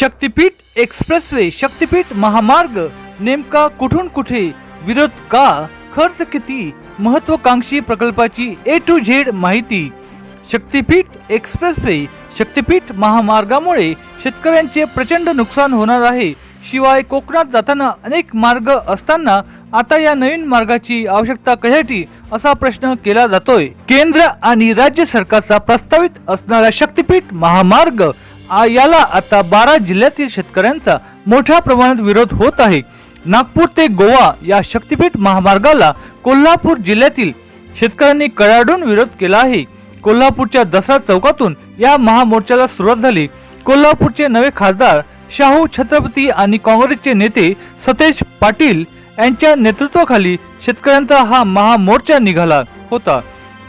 शक्तीपीठ expressway शक्तीपीठ महामार्ग नेमका कुठून कुठे? विरोध का? खर्च किती? महत्वाकांक्षी प्रकल्पाची ए टू झेड माहिती. शक्तीपीठ एक्सप्रेसवे शक्तीपीठ महामार्गामुळे शेतकऱ्यांचे प्रचंड नुकसान होणार आहे. शिवाय कोकणात जाताना अनेक मार्ग असताना आता या नवीन मार्गाची आवश्यकता कशासाठी? असा प्रश्न केला जातोय. केंद्र आणि राज्य सरकारचा प्रस्तावित असणारा शक्तीपीठ महामार्ग याला आता बारा जिल्ह्यातील शेतकऱ्यांचा मोठ्या प्रमाणात विरोध होत आहे. नागपूर ते गोवा या शक्तीपीठ महामार्गाला कोल्हापूर जिल्ह्यातील शेतकऱ्यांनी कडाडून विरोध केला आहे. कोल्हापूरच्या दसरा चौकातून या महामोर्चाला सुरुवात झाली. कोल्हापूरचे नवे खासदार शाहू छत्रपती आणि काँग्रेसचे नेते सतेज पाटील यांच्या नेतृत्वाखाली शेतकऱ्यांचा हा महामोर्चा निघाला होता.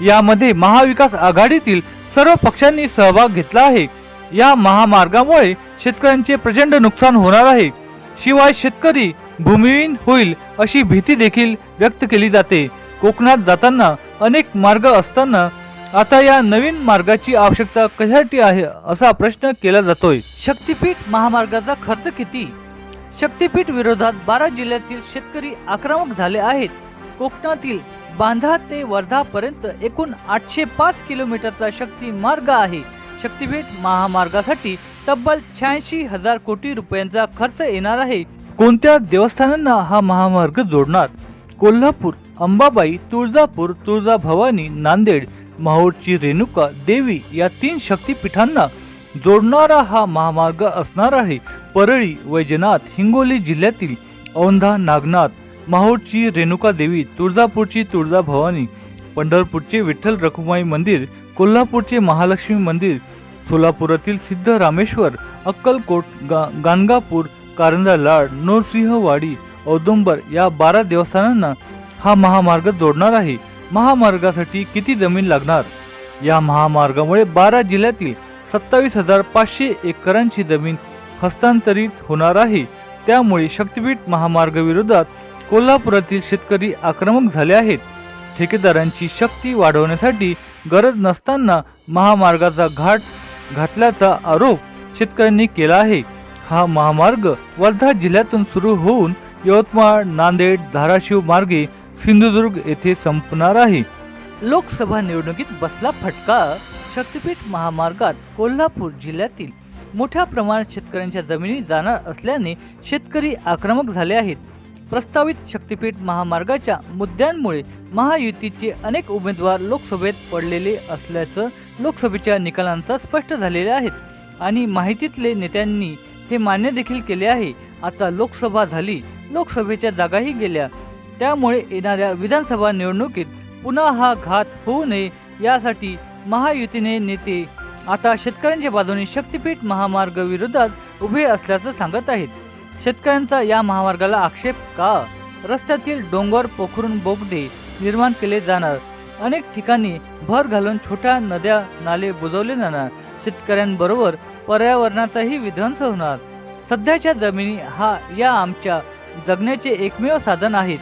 यामध्ये महाविकास आघाडीतील सर्व पक्षांनी सहभाग घेतला आहे. या महामार्गामुळे शेतकऱ्यांचे प्रचंड नुकसान होणार आहे. शिवाय शेतकरी भूमिहीन होईल अशी भीती देखील व्यक्त केली जाते. कोकणात जाताना अनेक मार्ग असताना आता या नवीन मार्गाची आवश्यकता कशासाठी आहे असा प्रश्न केला जातोय. शक्तीपीठ महामार्गाचा खर्च किती? शक्तीपीठ विरोधात बारा जिल्ह्यातील शेतकरी आक्रमक झाले आहेत. कोकणातील बांधा ते वर्धा पर्यंत एकूण आठशे पाच किलोमीटरचा शक्ती मार्ग आहे. शक्तीपीठ महामार्गासाठी तब्बल शहाऐंशी हजार कोटी रुपयांचा खर्च येणार आहे. कोणत्या देवस्थानांना हा महामार्ग जोडणार? कोल्हापूर अंबाबाई तुळजापूर तुळजाभवानी नांदेड माहूरची रेणुका देवी या तीन शक्तीपीठांना जोडणारा हा महामार्ग असणार आहे. परळी वैजनाथ हिंगोली जिल्ह्यातील औंधा नागनाथ माहूरची रेणुका देवी तुळजापूरची तुळजाभवानी पंढरपूरचे विठ्ठल रखुमाई मंदिर कोल्हापूरचे महालक्ष्मी मंदिर सोलापुरातील सिद्ध रामेश्वर अक्कलकोट गा गाणगापूर कारंजा लाड नरसिंहवाडी औदुंबर या बारा देवस्थानांना हा महामार्ग जोडणार आहे. महामार्गासाठी किती जमीन लागणार? या महामार्गामुळे बारा जिल्ह्यातील सत्तावीस हजार पाचशे एकरांची जमीन हस्तांतरित होणार आहे. त्यामुळे शक्तीपीठ महामार्गाविरोधात कोल्हापुरातील शेतकरी आक्रमक झाले आहेत. ठेकेदारांची शक्ती वाढवण्यासाठी गरज नसताना महामार्गाचा घाट घातल्याचा आरोप शेतकऱ्यांनी केला आहे. हा महामार्ग वर्धा जिल्ह्यातून सुरू होऊन यवतमाळ नांदेड धाराशिव मार्गे सिंधुदुर्ग येथे संपणार आहे. लोकसभा निवडणुकीत बसला फटका शक्तीपीठ महामार्गात कोल्हापूर जिल्ह्यातील मोठ्या प्रमाणात शेतकऱ्यांच्या जमिनी जाणार असल्याने शेतकरी आक्रमक झाले आहेत. प्रस्तावित शक्तीपीठ महामार्गाच्या मुद्द्यांमुळे महायुतीचे अनेक उमेदवार लोकसभेत पडलेले असल्याचं लोकसभेच्या निकालांचा स्पष्ट झालेले आहेत. आणि माहितीतले नेत्यांनी हे मान्य देखील केले आहे. आता लोकसभा झाली लोकसभेच्या जागाही गेल्या. त्यामुळे येणाऱ्या विधानसभा निवडणुकीत पुन्हा हा घात होऊ नये यासाठी महायुतीने नेते आता शेतकऱ्यांच्या बाजूने शक्तीपीठ महामार्ग विरोधात उभे असल्याचं सांगत आहेत. शेतकऱ्यांचा या महामार्गाला आक्षेप का? रस्त्यातील डोंगर पोखरून बोगदे निर्माण केले जाणार. अनेक ठिकाणी भर घालून छोट्या नद्या नाले बुजवले जाणार. शेतकऱ्यांबरोबर पर्यावरणाचाही विध्वंस होणार. सध्याच्या जमिनी हा या आमच्या जगण्याचे एकमेव साधन आहेत.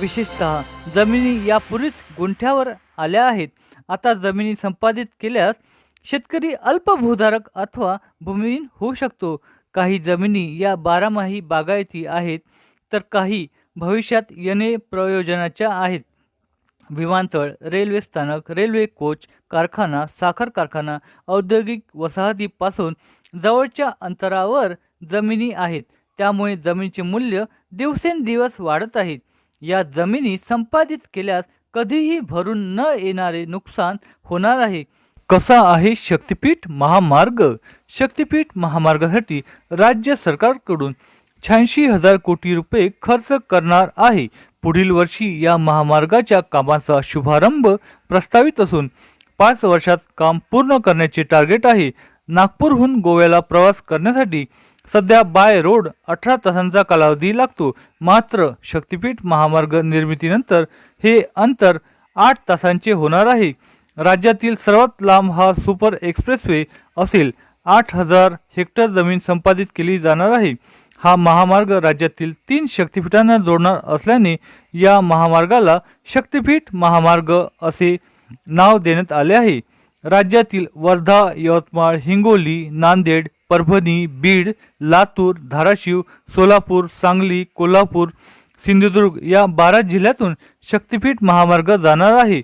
विशेषतः जमिनी यापूर्वीच गुंठ्यावर आल्या आहेत. आता जमिनी संपादित केल्यास शेतकरी अल्पभूधारक अथवा भूमिहीन होऊ शकतो. काही जमिनी या बारामाही बागायती आहेत तर काही भविष्यात येणे प्रयोजनाच्या आहेत. विमानतळ रेल्वे स्थानक रेल्वे कोच कारखाना साखर कारखाना औद्योगिक वसाहतीपासून जवळच्या अंतरावर जमिनी आहेत. त्यामुळे जमिनीचे मूल्य दिवसेंदिवस वाढत आहेत या जमिनी संपादित केल्यास कधीही भरून न येणारे नुकसान होणार आहे. कसा आहे शक्तिपीठ महामार्ग? शक्तिपीठ महामार्गासाठी राज्य सरकारकडून शहाऐंशी हजार कोटी रुपये खर्च करणार आहे. पुढील वर्षी या महामार्गाच्या कामाचा शुभारंभ प्रस्तावित असून पाच वर्षात काम पूर्ण करण्याचे टार्गेट आहे. नागपूरहून गोव्याला प्रवास करण्यासाठी सध्या बाय रोड अठरा तासांचा कालावधी लागतो. मात्र शक्तिपीठ महामार्ग निर्मितीनंतर हे अंतर आठ तासांचे होणार आहे. राज्यातील सर्वात लांब हा सुपर एक्सप्रेसवे असेल. आठ हजार हेक्टर जमीन संपादित केली जाणार आहे. हा महामार्ग राज्यातील तीन शक्तिपीठांना जोडणार असल्याने या महामार्गाला शक्तिपीठ महामार्ग असे नाव देण्यात आले आहे. राज्यातील वर्धा यवतमाळ हिंगोली नांदेड परभणी बीड लातूर धाराशिव सोलापूर सांगली कोल्हापूर सिंधुदुर्ग या बारा जिल्ह्यातून शक्तिपीठ महामार्ग जाणार आहे.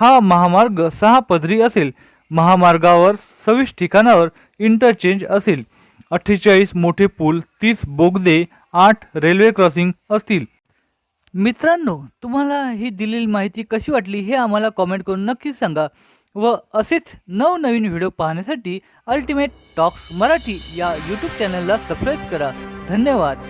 हा महामार्ग सहा पदरी असेल. महामार्गावर सव्वीस ठिकाणावर इंटरचेंज असेल. अठ्ठेचाळीस मोठे पूल तीस बोगदे आठ रेल्वे क्रॉसिंग असतील. मित्रांनो तुम्हाला ही दिलेली माहिती कशी वाटली हे आम्हाला कॉमेंट करून नक्कीच सांगा व असेच नवनवीन व्हिडिओ पाहण्यासाठी अल्टिमेट टॉक्स मराठी या यूट्यूब चॅनलला सबस्क्राईब करा. धन्यवाद.